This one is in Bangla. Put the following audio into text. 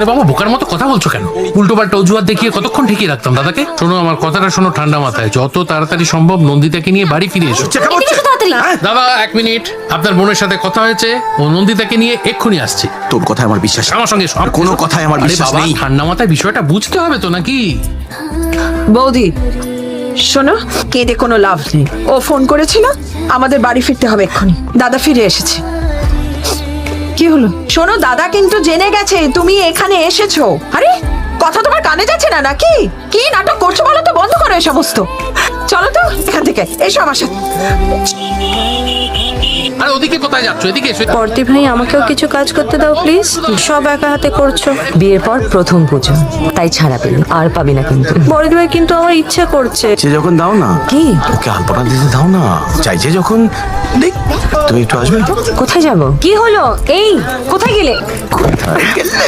আরে বাবা বোকার মতো কথা বলছো কেন? উল্টো পাল্টা অজুহাত দেখিয়ে কতক্ষণ ঠেকিয়ে রাখতাম দাদাকে? শোনো আমার কথাটা শোনো ঠান্ডা মাথায়। যত তাড়াতাড়ি সম্ভব নন্দিতাকে নিয়ে বাড়ি ফিরে এসো। এসো তাড়াতাড়ি দাদা এক মিনিট। আপনার বোনের সাথে কথা হয়েছে ও নন্দিতাকে নিয়ে এক্ষুনি আসছি। তোর কথায় আমার বিশ্বাস আমার সঙ্গে। আর কোনো কথায় আমার বিশ্বাস নেই। ঠান্ডা মাথায় বিষয়টা বুঝতে হবে তো নাকি? বৌদি শোনো কেঁদে কোনো লাভ নেই। ও ফোন করেছিল আমাদের বাড়ি ফিরতে হবে এক্ষুনি। দাদা ফিরে এসেছে। কি হলো? শোনো দাদা কিন্তু জেনে গেছে তুমি এখানে এসেছ। আরে কথা তোমার কানে যাচ্ছে না নাকি? কি নাটক করছ বলো তো বন্ধ করো এই সমস্ত। চলো তো এখান থেকে এসো আমার সাথে। আরে ওদিকে কোথায় যাচ্ছ? এদিকে এসো। পর্তি ভাই আমাকেও কিছু কাজ করতে দাও প্লিজ। সব একা হাতে করছ। বিয়ের পর প্রথম পুজো তাই ছাড়া পেলি আর পাবি না কিন্তু। ভাই কিন্তু আমার ইচ্ছা করছে। সে যখন দাও না কি? ওকে আলপনা দিতে দাও না। চাইছে যখন দেখ। তুমি একটু আসবে? কোথায় যাব? কি হলো? এই কোথায় গেলে? কোথায় গেলে?